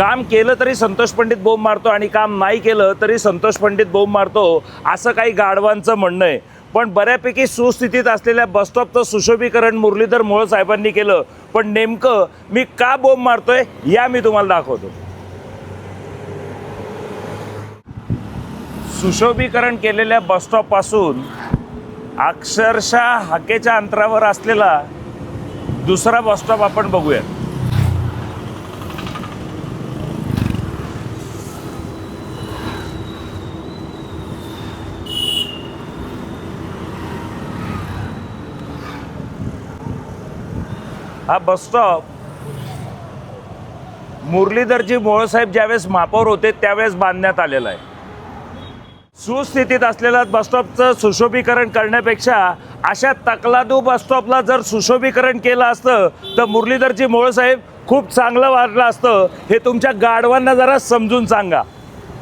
काम केलं तरी संतोष पंडित बोंब मारतो आणि काम नाही केलं तरी संतोष पंडित बोंब मारतो असं काही गाढवांचं म्हणणं आहे. पण बऱ्यापैकी सुस्थितीत असलेल्या बसस्टॉपचं सुशोभीकरण मुरलीधर मोहोळ साहेबांनी केलं. पण नेमकं मी का बोंब मारतोय या मी तुम्हाला दाखवतो. सुशोभीकरण केलेल्या बसस्टॉपपासून अक्षरशः हाकेच्या अंतरावर असलेला दुसरा बसस्टॉप आपण बघूया हा बसस्टॉप मुरलीधरजी मोळसाहेब ज्यावेळेस महापौर होते त्यावेळेस बांधण्यात आलेला आहे. सुस्थितीत असलेल्या बसस्टॉपचं सुशोभीकरण करण्यापेक्षा अशा तकलादू बसस्टॉपला जर सुशोभीकरण केलं असतं तर मुरलीधरजी मोळसाहेब खूप चांगलं वाटलं असतं. हे तुमच्या गाढवांना जरा समजून सांगा.